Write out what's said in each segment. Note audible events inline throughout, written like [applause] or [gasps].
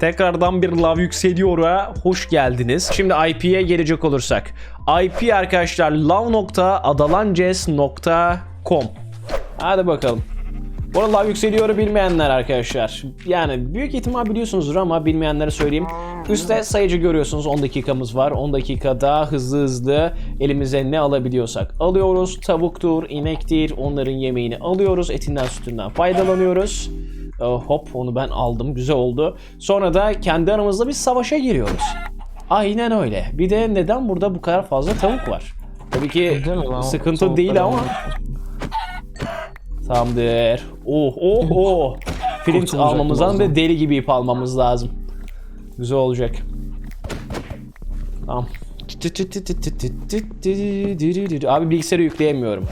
Tekrardan bir lav yükseliyor'a hoş geldiniz. Şimdi IP'ye gelecek olursak. IP arkadaşlar lav.adalances.com Hadi bakalım. Bu arada lav yükseliyor'u bilmeyenler arkadaşlar. Yani büyük ihtimal biliyorsunuzdur ama bilmeyenlere söyleyeyim. Üste sayıcı görüyorsunuz 10 dakikamız var. 10 dakikada hızlı hızlı elimize ne alabiliyorsak alıyoruz. Tavuktur, inektir onların yemeğini alıyoruz. Etinden sütünden faydalanıyoruz. Ee, hop onu ben aldım güzel oldu. Sonra da kendi aramızda bir savaşa giriyoruz. Aynen öyle. Bir de neden burada bu kadar fazla tavuk var? Tabii ki Değil sıkıntı Tavukları değil ama. Tamamdır. Oh oh oh. Flint Kurtulacaktım almamız lazım az ve deli gibi ip almamız lazım. Güzel olacak. Tamam. Abi bilgisayarı yükleyemiyorum.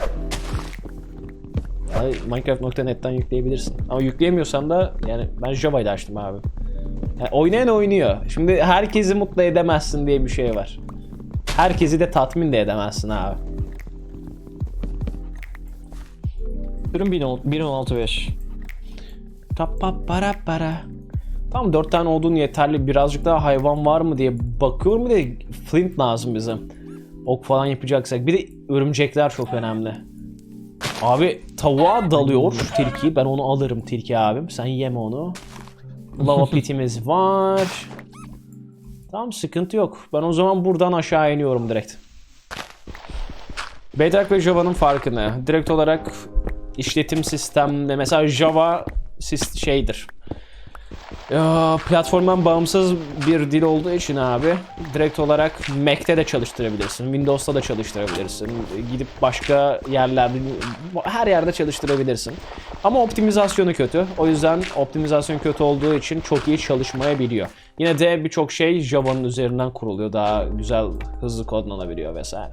Minecraft.net'ten yükleyebilirsin. Ama yükleyemiyorsan da yani ben Java ile açtım abi. Yani oynayan oynuyor. Şimdi herkesi mutlu edemezsin diye bir şey var. Herkesi de tatmin de edemezsin abi. Ürün 1.16.5. Kappa para para. Tamam 4 tane odun yeterli. Birazcık daha hayvan var mı diye bakıyorum. Bir de flint lazım bize. Ok falan yapacaksak. Bir de örümcekler çok önemli. Abi tavuğa dalıyor tilki. Ben onu alırım tilki abim. Sen yeme onu. Lava [laughs] pitimiz var. Tamam sıkıntı yok. Ben o zaman buradan aşağı iniyorum direkt. Bedrock ve Java'nın farkı ne? Direkt olarak işletim sistemde mesela Java şeydir. Platformdan bağımsız bir dil olduğu için abi direkt olarak Mac'te de çalıştırabilirsin, Windows'ta da çalıştırabilirsin, gidip başka yerlerde her yerde çalıştırabilirsin. Ama optimizasyonu kötü. O yüzden optimizasyon kötü olduğu için çok iyi çalışmayabiliyor. Yine de birçok şey Java'nın üzerinden kuruluyor. Daha güzel, hızlı kodlanabiliyor vesaire.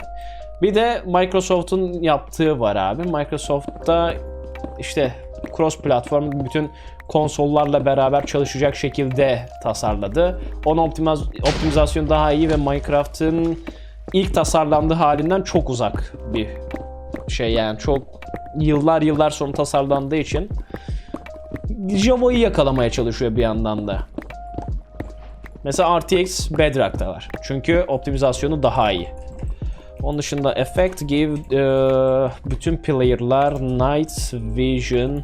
Bir de Microsoft'un yaptığı var abi. Microsoft'ta işte cross platform bütün konsollarla beraber çalışacak şekilde tasarladı. Onun optimaz optimizasyonu daha iyi ve Minecraft'ın ilk tasarlandığı halinden çok uzak bir şey yani çok yıllar yıllar sonra tasarlandığı için Java'yı yakalamaya çalışıyor bir yandan da. Mesela RTX Bedrock'ta var. Çünkü optimizasyonu daha iyi. Onun dışında Effect Give e, bütün player'lar Night Vision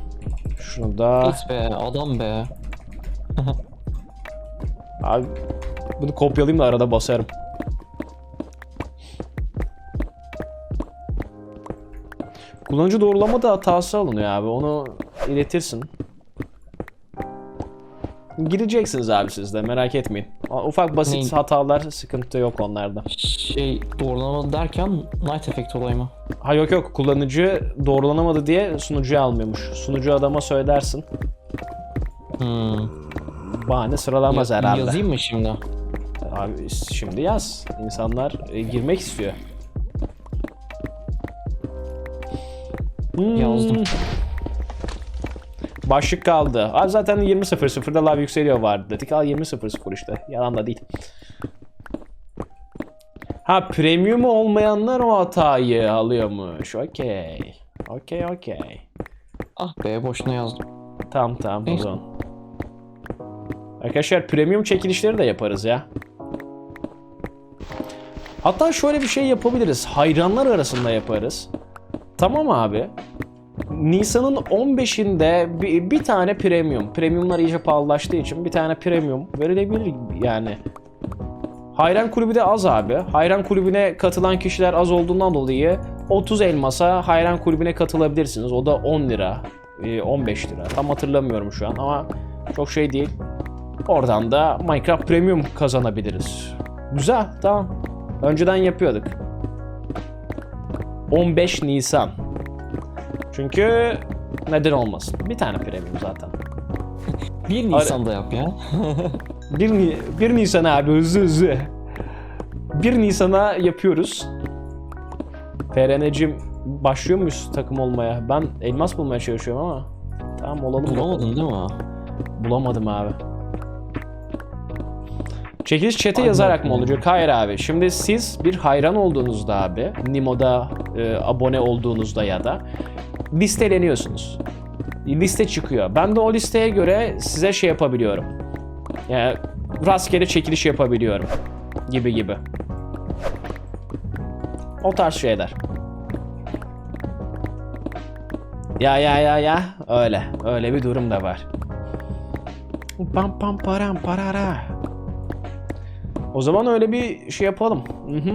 şunu da Git be adam be. [laughs] abi bunu kopyalayayım da arada basarım. Kullanıcı doğrulama da hatası alınıyor abi. Onu iletirsin. Gireceksiniz abi siz de merak etmeyin. Ufak basit Neyin? hatalar sıkıntı yok onlarda. Şey doğrulama derken Night Effect olayı mı? Ha yok yok kullanıcı doğrulanamadı diye sunucuya almıyormuş. Sunucu adama söylersin. Hmm. Bahane sıralamaz Ya- herhalde. Yazayım mı şimdi? Abi şimdi yaz. İnsanlar e, girmek istiyor. Hmm. Yazdım. Başlık kaldı. Abi zaten 20.00'da lav yükseliyor vardı dedik. Al 20.00 işte. Yalan da değil. Ha premium olmayanlar o hatayı alıyormuş. Okey. Okey okey. Ah be boşuna yazdım. Tamam tamam o zaman. Arkadaşlar premium çekilişleri de yaparız ya. Hatta şöyle bir şey yapabiliriz. Hayranlar arasında yaparız. Tamam abi. Nisan'ın 15'inde bir, bir tane premium. Premiumlar iyice pahalılaştığı için bir tane premium verilebilir yani. Hayran kulübü de az abi. Hayran kulübüne katılan kişiler az olduğundan dolayı 30 elmasa hayran kulübüne katılabilirsiniz. O da 10 lira, e, 15 lira. Tam hatırlamıyorum şu an ama çok şey değil. Oradan da Minecraft Premium kazanabiliriz. Güzel, tamam. Önceden yapıyorduk. 15 Nisan. Çünkü neden olmasın? Bir tane premium zaten. 1 Nisan'da yap ya. [laughs] 1, Ni 1 Nisan abi hızlı hızlı. 1 Nisan'a yapıyoruz. FRN'cim başlıyor muyuz takım olmaya? Ben elmas bulmaya çalışıyorum ama. Tamam olalım. Bulamadın değil mi? Bulamadım abi. Çekiliş chat'e Hadi yazarak mı olacak? Hayır abi. Şimdi siz bir hayran olduğunuzda abi, Nimo'da e, abone olduğunuzda ya da listeleniyorsunuz. Liste çıkıyor. Ben de o listeye göre size şey yapabiliyorum. Yani rastgele çekiliş yapabiliyorum. Gibi gibi. O tarz şeyler. Ya ya ya ya öyle. Öyle bir durum da var. Pam pam param parara. O zaman öyle bir şey yapalım. Hı hı.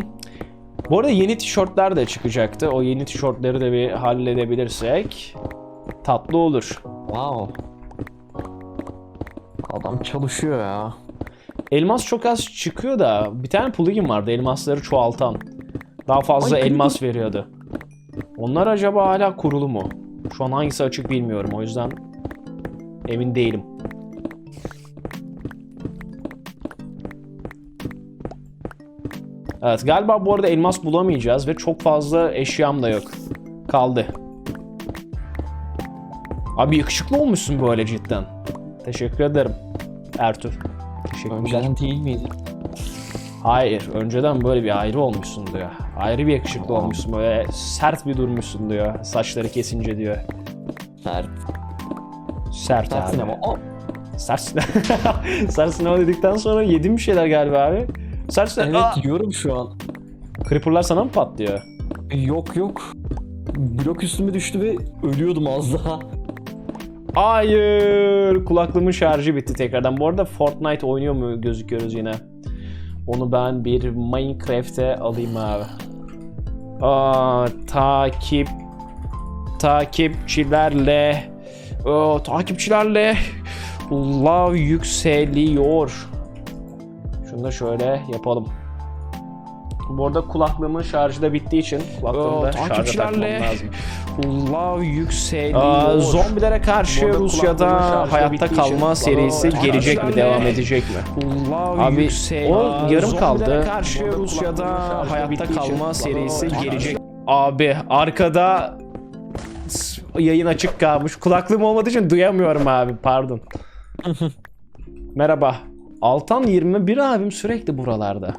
Bu arada yeni tişörtler de çıkacaktı. O yeni tişörtleri de bir halledebilirsek tatlı olur. Wow. Adam çalışıyor ya. Elmas çok az çıkıyor da bir tane plugin vardı elmasları çoğaltan. Daha fazla Ay, elmas veriyordu. Onlar acaba hala kurulu mu? Şu an hangisi açık bilmiyorum o yüzden emin değilim. Evet galiba bu arada elmas bulamayacağız ve çok fazla eşyam da yok. Kaldı. Abi yakışıklı olmuşsun böyle cidden. Teşekkür ederim. Ertuğ. Teşekkürler. Önceden değil miydi? Hayır, önceden böyle bir ayrı olmuşsun diyor. Ayrı bir yakışıklı olmuşsun böyle sert bir durmuşsun diyor. Saçları kesince diyor. Sert. Sert, Sert abi. sinema. Sert sinema. [laughs] sert sinema dedikten sonra yedim bir şeyler galiba abi. Sinema. Evet Aa! yiyorum şu an. Creeper'lar sana mı patlıyor? Yok yok. Blok üstüme düştü ve ölüyordum az daha. Hayır. Kulaklığımın şarjı bitti tekrardan. Bu arada Fortnite oynuyor mu gözüküyoruz yine. Onu ben bir Minecraft'e alayım abi. Aa, takip takipçilerle o, takipçilerle love yükseliyor. Şunu da şöyle yapalım. Bu arada kulaklığımın şarjı da bittiği için kulaklığımı da şarja takmam lazım. [laughs] Love yükseliyor. zombilere karşı Rusya'da hayatta için kalma bana serisi gelecek mi, devam edecek mi? Abi o yarım kaldı. Karşı Rusya'da hayatta kalma serisi gelecek. Abi arkada yayın açık kalmış. Kulaklığım olmadığı için duyamıyorum abi. Pardon. [laughs] Merhaba. Altan 21 abim sürekli buralarda.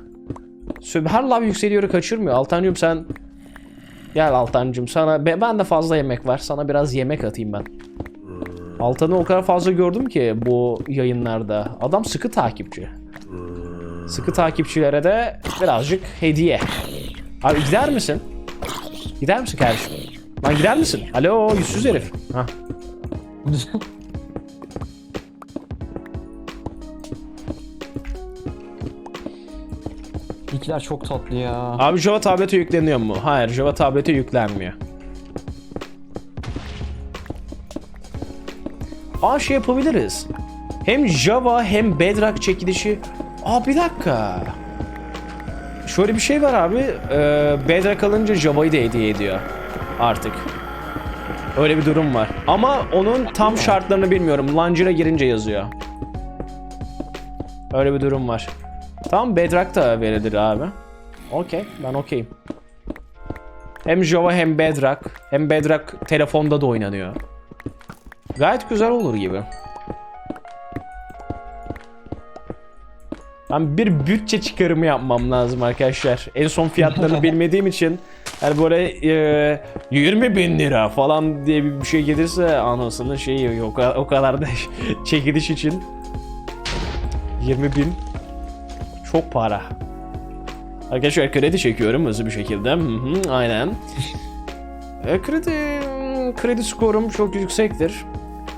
Lav yükseliyor kaçırmıyor. Altancığım sen Gel Altancığım sana be- ben de fazla yemek var. Sana biraz yemek atayım ben. Altan'ı o kadar fazla gördüm ki bu yayınlarda. Adam sıkı takipçi. Sıkı takipçilere de birazcık hediye. Abi gider misin? Gider misin kardeşim? Lan gider misin? Alo yüzsüz herif. Hah. [laughs] Nickler çok tatlı ya. Abi Java tablete yükleniyor mu? Hayır Java tablete yüklenmiyor. Aa şey yapabiliriz. Hem Java hem Bedrock çekilişi. Aa bir dakika. Şöyle bir şey var abi. Ee, Bedrock alınca Java'yı da hediye ediyor. Artık. Öyle bir durum var. Ama onun tam şartlarını bilmiyorum. Launcher'a girince yazıyor. Öyle bir durum var. Tamam Bedrock da verilir abi. Okey ben okeyim. Hem Java hem Bedrock. Hem Bedrock telefonda da oynanıyor. Gayet güzel olur gibi. Ben bir bütçe çıkarımı yapmam lazım arkadaşlar. En son fiyatlarını [laughs] bilmediğim için yani böyle e, 20 bin lira falan diye bir şey gelirse anasının şeyi yok o kadar da [laughs] çekiliş için 20 bin çok para. Arkadaşlar kredi çekiyorum hızlı bir şekilde. Hı hı, aynen. E, kredi kredi skorum çok yüksektir.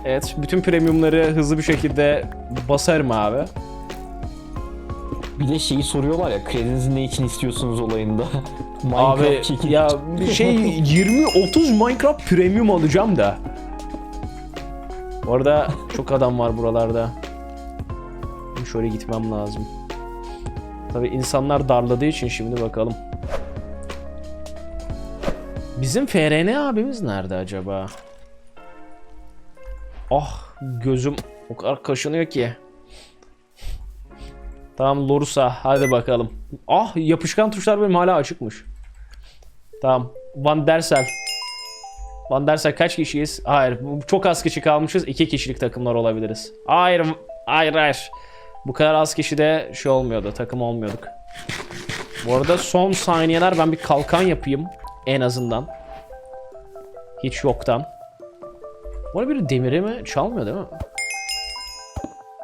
Evet, bütün premiumları hızlı bir şekilde basarım abi. Bir de şeyi soruyorlar ya kredinizi ne için istiyorsunuz olayında. [laughs] Abi Minecraft çekiliş. ya bir şey 20-30 Minecraft premium alacağım da. Bu arada çok adam var buralarda. Şöyle gitmem lazım. Tabi insanlar darladığı için şimdi bakalım. Bizim FRN abimiz nerede acaba? Ah gözüm o kadar kaşınıyor ki. Tamam Lorusa hadi bakalım. Ah yapışkan tuşlar benim hala açıkmış. Tamam. Van Dersel. Van Dersel kaç kişiyiz? Hayır. Çok az kişi kalmışız. İki kişilik takımlar olabiliriz. Hayır. Hayır hayır. Bu kadar az kişi de şey olmuyordu. Takım olmuyorduk. Bu arada son saniyeler ben bir kalkan yapayım. En azından. Hiç yoktan. Bu arada biri demiri mi? Çalmıyor değil mi?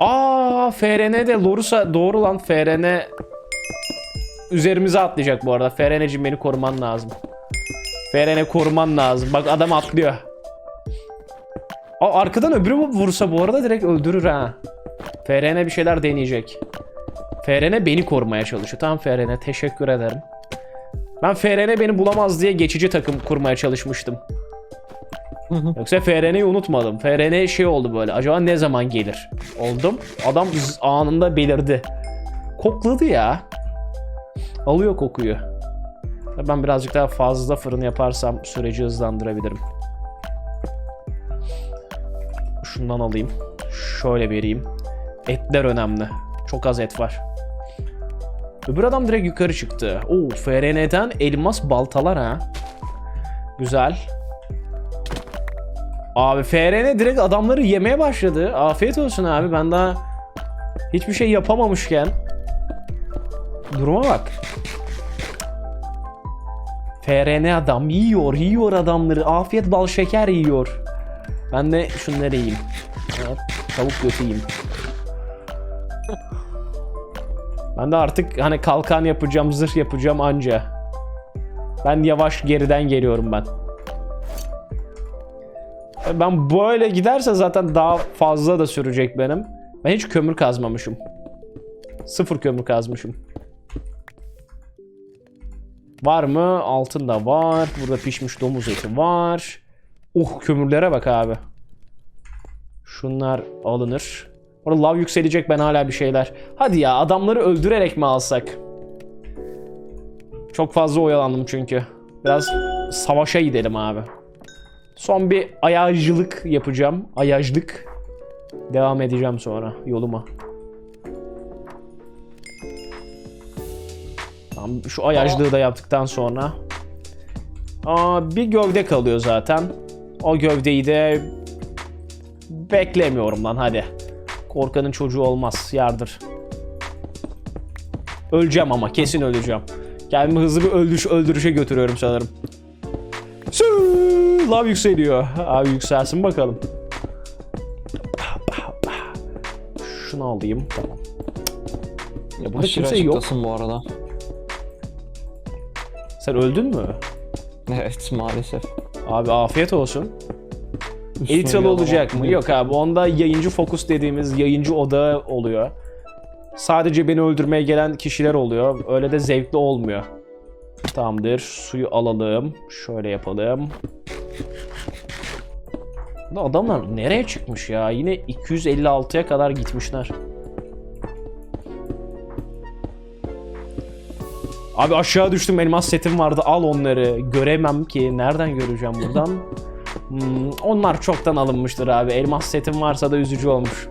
Aa FRN de Lorus'a doğru lan FRN üzerimize atlayacak bu arada. FRN'cim beni koruman lazım. FRN koruman lazım. Bak adam atlıyor. Aa, arkadan öbürü vursa bu arada direkt öldürür ha. FRN bir şeyler deneyecek. FRN beni korumaya çalışıyor. Tamam FRN teşekkür ederim. Ben FRN beni bulamaz diye geçici takım kurmaya çalışmıştım. Yoksa FRN'yi unutmadım. FRN şey oldu böyle. Acaba ne zaman gelir? Oldum. Adam anında belirdi. Kokladı ya. Alıyor kokuyu. Ben birazcık daha fazla fırın yaparsam süreci hızlandırabilirim. Şundan alayım. Şöyle vereyim. Etler önemli. Çok az et var. Öbür adam direkt yukarı çıktı. Oo, FRN'den elmas baltalar ha. Güzel. Abi FRN direkt adamları yemeye başladı. Afiyet olsun abi. Ben daha hiçbir şey yapamamışken. Duruma bak. FRN adam yiyor, yiyor adamları. Afiyet bal şeker yiyor. Ben de şunları yiyeyim. Evet, tavuk götü yiyeyim. Ben de artık hani kalkan yapacağım, zırh yapacağım anca. Ben yavaş geriden geliyorum ben. Ben böyle giderse zaten daha fazla da sürecek benim. Ben hiç kömür kazmamışım. Sıfır kömür kazmışım. Var mı? Altın da var. Burada pişmiş domuz eti var. Uh kömürlere bak abi. Şunlar alınır. Orada lav yükselecek ben hala bir şeyler. Hadi ya adamları öldürerek mi alsak? Çok fazla oyalandım çünkü. Biraz savaşa gidelim abi. Son bir ayajcılık yapacağım. Ayajlık. Devam edeceğim sonra yoluma. Tamam şu ayajlığı da yaptıktan sonra. Aa, bir gövde kalıyor zaten. O gövdeyi de beklemiyorum lan hadi. Korkanın çocuğu olmaz yardır. Öleceğim ama kesin öleceğim. Kendimi hızlı bir öldürüş öldürüşe götürüyorum sanırım. Lav yükseliyor. Abi yükselsin bakalım. Şunu alayım. Tamam. Ya burada Aşırı kimse yok. bu arada. Sen öldün mü? Evet maalesef. Abi afiyet olsun. Adam olacak mı? Yok abi. Onda yayıncı fokus dediğimiz yayıncı odağı oluyor. Sadece beni öldürmeye gelen kişiler oluyor. Öyle de zevkli olmuyor. Tamamdır. Suyu alalım. Şöyle yapalım. Bu adamlar nereye çıkmış ya? Yine 256'ya kadar gitmişler. Abi aşağı düştüm elmas setim vardı al onları. Göremem ki. Nereden göreceğim buradan? [laughs] Hmm, onlar çoktan alınmıştır abi. Elmas setim varsa da üzücü olmuş.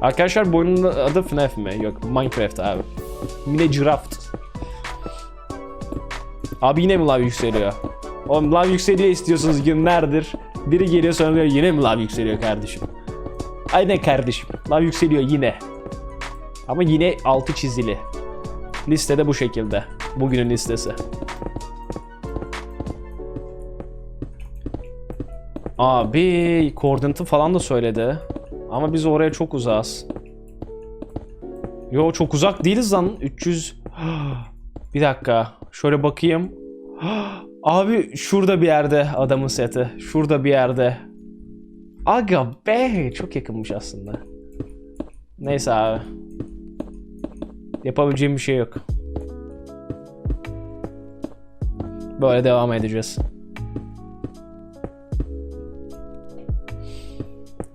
Arkadaşlar bu oyunun adı FNAF mi? Yok Minecraft abi. Yine Giraft. Abi yine mi lav yükseliyor? Oğlum lav yükseliyor istiyorsunuz günlerdir. Biri geliyor sonra diyor yine mi lav yükseliyor kardeşim? Aynen kardeşim. Lav yükseliyor yine. Ama yine altı çizili. Listede bu şekilde. Bugünün listesi. Abi koordinatı falan da söyledi. Ama biz oraya çok uzağız. Yo çok uzak değiliz lan. 300... [gasps] Bir dakika. Şöyle bakayım. [gasps] Abi şurada bir yerde adamın seti. Şurada bir yerde. Aga be. Çok yakınmış aslında. Neyse abi. Yapabileceğim bir şey yok. Böyle devam edeceğiz.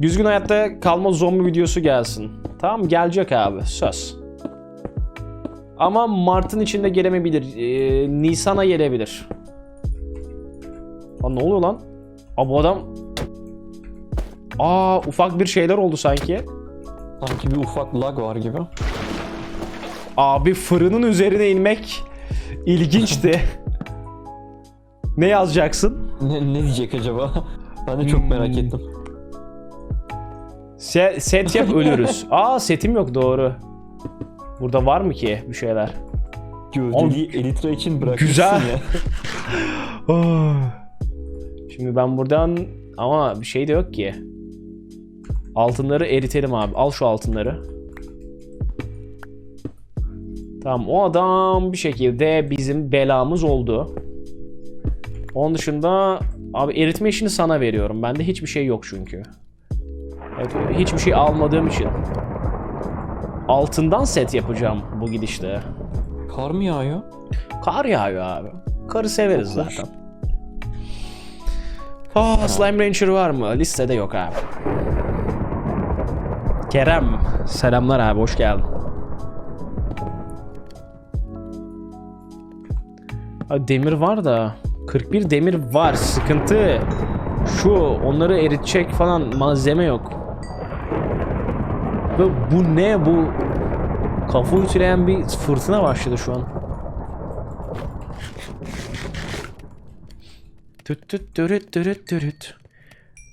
Düzgün hayatta kalma zombi videosu gelsin. Tamam gelecek abi söz. Ama Mart'ın içinde gelemeyebilir. Ee, Nisan'a gelebilir. Lan ne oluyor lan? Aa bu adam... Aa ufak bir şeyler oldu sanki. Sanki bir ufak lag var gibi. Abi fırının üzerine inmek ilginçti. [laughs] ne yazacaksın? Ne, ne diyecek acaba? [laughs] ben de çok merak Hmm. ettim. Se- set yap ölürüz. [laughs] Aa setim yok doğru. Burada var mı ki bir şeyler? Gövdeliği elitra için bırakmışsın Güzel. ya. Oh. Şimdi ben buradan ama bir şey de yok ki. Altınları eritelim abi. Al şu altınları. Tamam o adam bir şekilde bizim belamız oldu. Onun dışında abi eritme işini sana veriyorum. Bende hiçbir şey yok çünkü. Evet, hiçbir şey almadığım için. Altından set yapacağım bu gidişte. Kar mı yağıyor? Kar yağıyor abi. Karı severiz Çok hoş. zaten. Oh, Slime Ranger var mı? Listede yok abi. Kerem. Selamlar abi hoş geldin. Demir var da 41 demir var sıkıntı. Şu onları eritecek falan malzeme yok. Ve bu ne bu? Kafa ütüleyen bir fırtına başladı şu an. Tüt tüt türüt türüt türüt.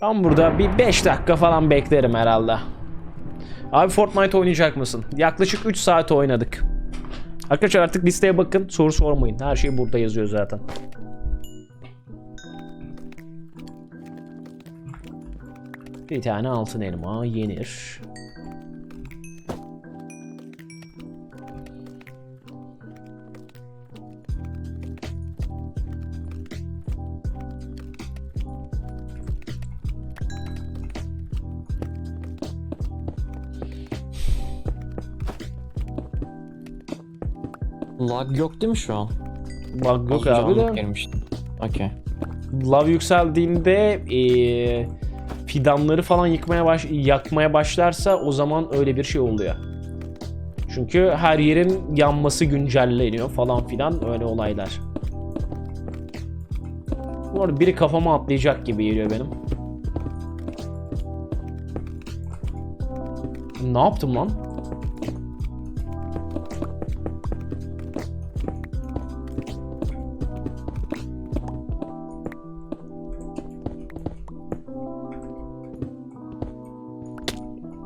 Ben burada bir 5 dakika falan beklerim herhalde. Abi Fortnite oynayacak mısın? Yaklaşık 3 saat oynadık. Arkadaşlar artık listeye bakın soru sormayın. Her şey burada yazıyor zaten. Bir tane altın elma yenir. Lag yok değil mi şu an? Bug yok abi de. gelmiştim. Okey. Lav yükseldiğinde eee, fidanları falan yıkmaya baş yakmaya başlarsa o zaman öyle bir şey oluyor. Çünkü her yerin yanması güncelleniyor falan filan öyle olaylar. Bu arada biri kafama atlayacak gibi geliyor benim. Ne yaptım lan?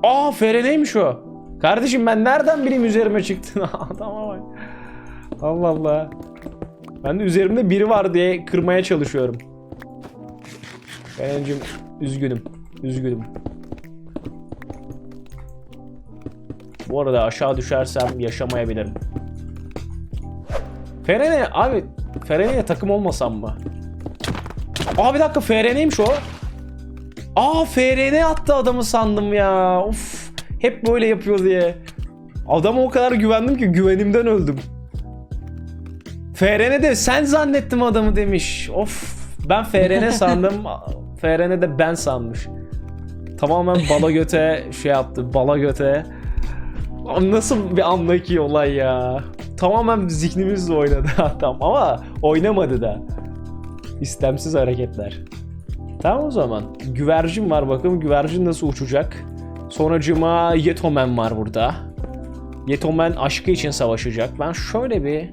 Aa Fere neymiş o? Kardeşim ben nereden bileyim üzerime çıktın? [laughs] Adama bak. Allah Allah. Ben de üzerimde biri var diye kırmaya çalışıyorum. Ferencim üzgünüm. Üzgünüm. Bu arada aşağı düşersem yaşamayabilirim. Ferene abi Ferene'ye takım olmasam mı? Aa bir dakika Ferene'ymiş o. Aa FRN attı adamı sandım ya. Of. Hep böyle yapıyor diye. Adama o kadar güvendim ki güvenimden öldüm. FRN de sen zannettim adamı demiş. Of. Ben FRN [laughs] sandım. FRN de ben sanmış. Tamamen bala göte şey yaptı. Bala göte. Nasıl bir andaki olay ya. Tamamen zihnimizle oynadı [laughs] adam ama oynamadı da. İstemsiz hareketler. Tamam o zaman. Güvercin var bakalım güvercin nasıl uçacak. Sonracıma Yetomen var burada. Yetomen aşkı için savaşacak. Ben şöyle bir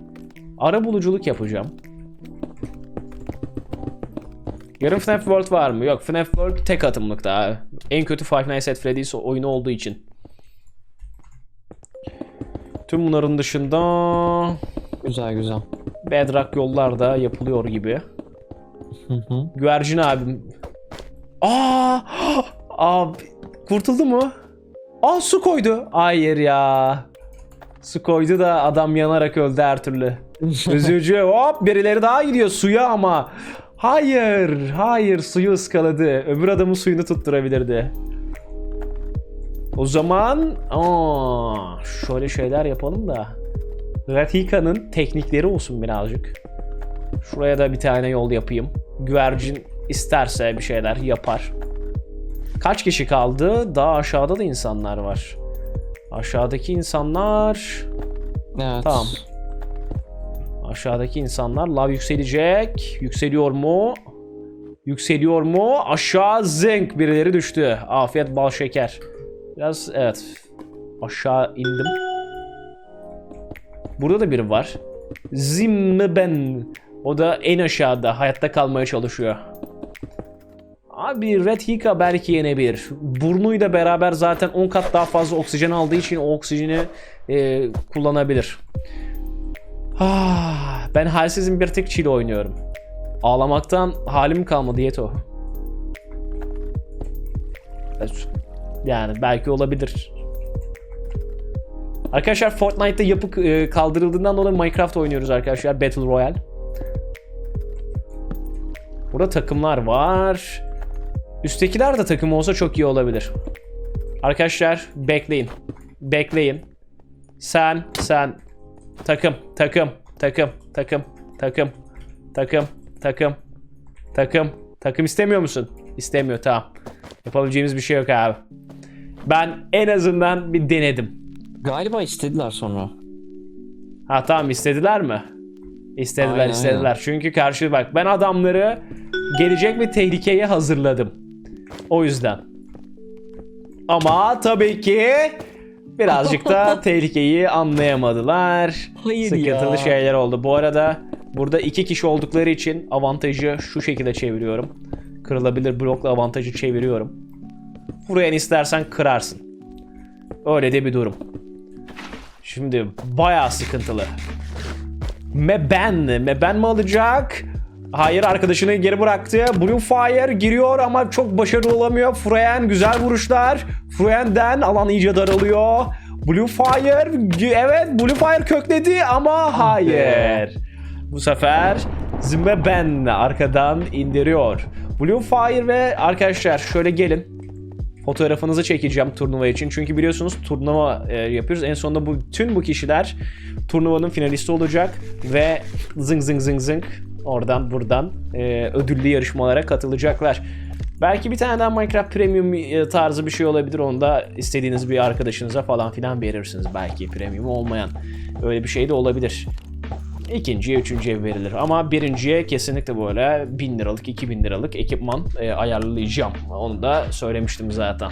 ara buluculuk yapacağım. Yarın FNAF World var mı? Yok FNAF World tek atımlık daha. En kötü Five Nights at Freddy's oyunu olduğu için. Tüm bunların dışında Güzel güzel. Bedrock yollarda yapılıyor gibi. Hı hı. Güvercin abim. Aa! Abi kurtuldu mu? Aa su koydu. Hayır ya. Su koydu da adam yanarak öldü her türlü. [laughs] Üzücü. Hop birileri daha gidiyor suya ama. Hayır. Hayır suyu ıskaladı. Öbür adamın suyunu tutturabilirdi. O zaman aa, şöyle şeyler yapalım da. Ratika'nın teknikleri olsun birazcık. Şuraya da bir tane yol yapayım. Güvercin isterse bir şeyler yapar. Kaç kişi kaldı? Daha aşağıda da insanlar var. Aşağıdaki insanlar... Evet. Tamam. Aşağıdaki insanlar lav yükselecek. Yükseliyor mu? Yükseliyor mu? Aşağı zınk birileri düştü. Afiyet bal şeker. Biraz evet. Aşağı indim. Burada da biri var. Zimme ben. O da en aşağıda hayatta kalmaya çalışıyor. Abi Red Hika belki yenebilir. Burnuyla beraber zaten 10 kat daha fazla oksijen aldığı için o oksijeni e, kullanabilir. Ah, ben halsizim bir tek çile oynuyorum. Ağlamaktan halim kalmadı Yeto. Yani belki olabilir. Arkadaşlar Fortnite'da yapı e, kaldırıldığından dolayı Minecraft oynuyoruz arkadaşlar. Battle Royale. Burada takımlar var. Üsttekiler de takım olsa çok iyi olabilir. Arkadaşlar bekleyin. Bekleyin. Sen, sen. Takım, takım, takım, takım, takım, takım, takım, takım. Takım istemiyor musun? İstemiyor tamam. Yapabileceğimiz bir şey yok abi. Ben en azından bir denedim. Galiba istediler sonra. Ha tamam istediler mi? İstediler Aynen, istediler. Çünkü karşı bak ben adamları gelecek bir tehlikeye hazırladım. O yüzden. Ama tabii ki birazcık da [laughs] tehlikeyi anlayamadılar. Hayır Sıkıntılı ya. şeyler oldu. Bu arada burada iki kişi oldukları için avantajı şu şekilde çeviriyorum. Kırılabilir blokla avantajı çeviriyorum. Buraya istersen kırarsın. Öyle de bir durum. Şimdi bayağı sıkıntılı. Meben. Meben mi alacak? Hayır arkadaşını geri bıraktı. Blue Fire giriyor ama çok başarılı olamıyor. Freyen güzel vuruşlar. Freyen'den alan iyice daralıyor. Blue Fire evet Blue Fire kökledi ama hayır. Bu sefer Zimeben arkadan indiriyor. Blue Fire ve arkadaşlar şöyle gelin. Fotoğrafınızı çekeceğim turnuva için. Çünkü biliyorsunuz turnuva e, yapıyoruz. En sonunda bu tüm bu kişiler turnuvanın finalisti olacak ve zıng zıng zıng zıng oradan buradan e, ödüllü yarışmalara katılacaklar. Belki bir tane daha Minecraft Premium e, tarzı bir şey olabilir. Onu da istediğiniz bir arkadaşınıza falan filan verirsiniz. Belki premium olmayan. Öyle bir şey de olabilir. İkinciye, üçüncüye verilir. Ama birinciye kesinlikle böyle 1000 liralık, 2000 liralık ekipman e, ayarlayacağım. Onu da söylemiştim zaten.